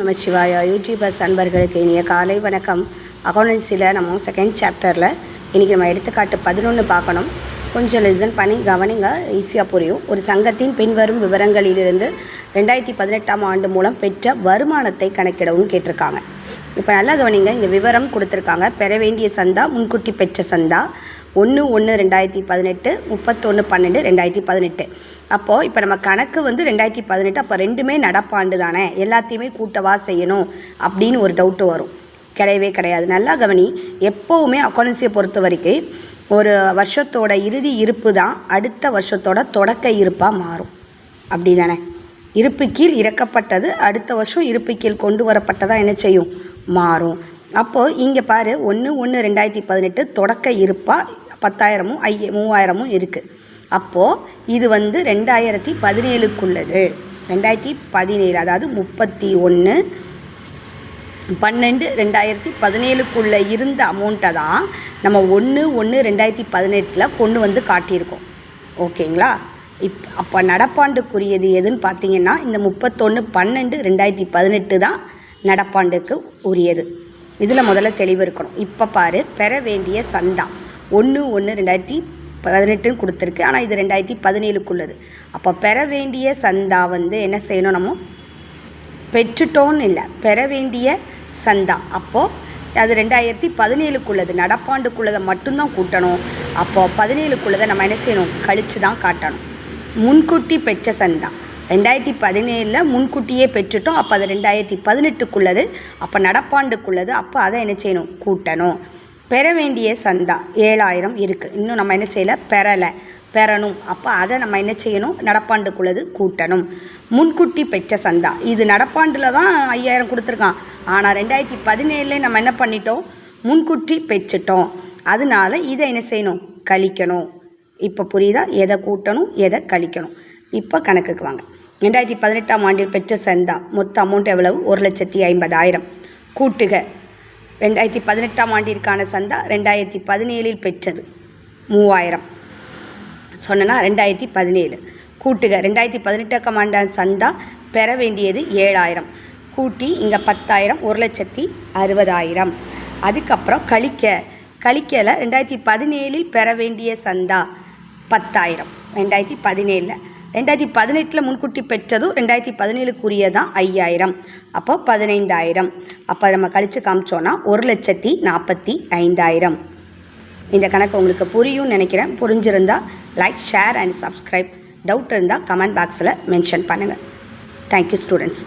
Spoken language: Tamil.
நமச்சிவாயா யூடியூபர்ஸ் அன்பர்களுக்கு இனிய காலை வணக்கம். அக்கௌண்டன்சியில் நம்ம செகண்ட் சாப்டரில் இன்றைக்கி நம்ம எடுத்துக்காட்டு பதினொன்று பார்க்கணும். கொஞ்சம் லிசன் பண்ணி கவனிங்க ஈஸியாக புரியும். ஒரு சங்கத்தின் பின்வரும் விவரங்களிலிருந்து ரெண்டாயிரத்தி பதினெட்டாம் ஆண்டு மூலம் பெற்ற வருமானத்தை கணக்கிடவும் கேட்டிருக்காங்க. இப்போ நல்லா கவனிங்க இங்கே விவரம் கொடுத்துருக்காங்க. பெற வேண்டிய சந்தா முன்கூட்டி பெற்ற சந்தா. ஒன்று ஒன்று ரெண்டாயிரத்தி பதினெட்டு முப்பத்தொன்று பன்னெண்டு ரெண்டாயிரத்தி பதினெட்டு. அப்போது இப்போ நம்ம கணக்கு வந்து ரெண்டாயிரத்தி பதினெட்டு அப்போ ரெண்டுமே நடப்பாண்டு தானே? எல்லாத்தையுமே கூட்டவா செய்யணும் அப்படின்னு ஒரு டவுட்டு வரும். கிடையவே கிடையாது. நல்லா கவனி எப்போவுமே அக்கௌண்டன்சியை பொறுத்த வரைக்கும் ஒரு வருஷத்தோட இறுதி இருப்பு தான் அடுத்த வருஷத்தோட தொடக்க இருப்பாக மாறும். அப்படி தானே? இருப்பு கீழ் இறக்கப்பட்டது அடுத்த வருஷம் இருப்பு கீழ் கொண்டு வரப்பட்டதாக என்ன செய்யும்? மாறும். அப்போது இங்கே பாரு ஒன்று ஒன்று ரெண்டாயிரத்தி பதினெட்டு தொடக்க இருப்பாக பத்தாயிரமும் ஐய மூவாயிரமும் இருக்குது அப்போது இது வந்து ரெண்டாயிரத்தி பதினேழுக்குள்ளது. ரெண்டாயிரத்தி பதினேழு அதாவது முப்பத்தி ஒன்று பன்னெண்டு ரெண்டாயிரத்தி பதினேழுக்குள்ளே இருந்த அமௌண்ட்டை தான் நம்ம ஒன்று ஒன்று ரெண்டாயிரத்தி பதினெட்டில் கொண்டு வந்து காட்டியிருக்கோம். ஓகேங்களா? இப் அப்போ நடப்பாண்டுக்குரியது எதுன்னு பார்த்தீங்கன்னா இந்த முப்பத்தொன்று பன்னெண்டு ரெண்டாயிரத்தி பதினெட்டு தான் நடப்பாண்டுக்கு உரியது. இதில் முதல்ல தெளிவு இருக்கணும். இப்போ பாரு பெற வேண்டிய சந்தா. ஒன்று ஒன்று ரெண்டாயிரத்தி பதினெட்டுன்னு கொடுத்துருக்கு. ஆனால் இது ரெண்டாயிரத்தி பதினேழுக்குள்ளது. அப்போ பெற வேண்டிய சந்தா வந்து என்ன செய்யணும் நம்ம? பெற்றுட்டோன்னு இல்லை. பெற வேண்டிய சந்தா. அப்போது அது ரெண்டாயிரத்தி பதினேழுக்குள்ளது. நடப்பாண்டுக்குள்ளதை மட்டும்தான் கூட்டணும். அப்போது பதினேழுக்குள்ளதை நம்ம என்ன செய்யணும்? கழித்து தான் காட்டணும். முன்கூட்டி பெற்ற சந்தா. ரெண்டாயிரத்தி பதினேழில் முன்கூட்டியே பெற்றுட்டோம். அப்போ அது ரெண்டாயிரத்தி பதினெட்டுக்குள்ளது. அப்போ நடப்பாண்டுக்குள்ளது. அப்போ அதை என்ன செய்யணும்? கூட்டணும். பெற வேண்டிய சந்தா ஏழாயிரம் இருக்குது இன்னும் நம்ம என்ன செய்யலை? பெறலை. பெறணும். அப்போ அதை நம்ம என்ன செய்யணும்? நடப்பாண்டுக்குள்ளது கூட்டணும். முன்கூட்டி பெற்ற சந்தா. இது நடப்பாண்டில் தான் ஐயாயிரம் கொடுத்துருக்கான். ஆனால் ரெண்டாயிரத்தி பதினேழுல நம்ம என்ன பண்ணிட்டோம்? முன்கூட்டி பெற்றுட்டோம். அதனால இதை என்ன செய்யணும்? கழிக்கணும். இப்போ புரியுதா? எதை கூட்டணும்? எதை கழிக்கணும்? இப்போ கணக்குக்கு வாங்க. ரெண்டாயிரத்தி பதினெட்டாம் ஆண்டில் பெற்ற சந்தா மொத்த அமௌண்ட் எவ்வளவு? ஒரு லட்சத்தி ஐம்பதாயிரம். கூட்டுக. ரெண்டாயிரத்தி பதினெட்டாம் ஆண்டிற்கான சந்தா ரெண்டாயிரத்தி பதினேழில் பெற்றது மூவாயிரம். சொன்னேன்னா ரெண்டாயிரத்தி பதினேழு. கூட்டுக. ரெண்டாயிரத்தி பதினெட்டாம் ஆண்டான சந்தா பெற வேண்டியது ஏழாயிரம். கூட்டி இங்கே பத்தாயிரம் ஒரு லட்சத்தி அறுபதாயிரம். அதுக்கப்புறம் கழிக்க. கழிக்கல ரெண்டாயிரத்தி பதினேழில் பெற வேண்டிய சந்தா பத்தாயிரம். ரெண்டாயிரத்தி பதினேழில். ரெண்டாயிரத்தி பதினெட்டில் முன்கூட்டி பெற்றதும் ரெண்டாயிரத்தி பதினேழுக்குரியதான் ஐயாயிரம். அப்போ பதினைந்தாயிரம். அப்போ நம்ம கழித்து காமிச்சோன்னா ஒரு லட்சத்தி நாற்பத்தி ஐந்தாயிரம். இந்த கணக்கு உங்களுக்கு புரியும்னு நினைக்கிறேன். புரிஞ்சிருந்தா like share and subscribe doubt இருந்தால் கமெண்ட் பாக்ஸில் மென்ஷன் பண்ணுங்கள் தேங்க்யூ ஸ்டூடெண்ட்ஸ்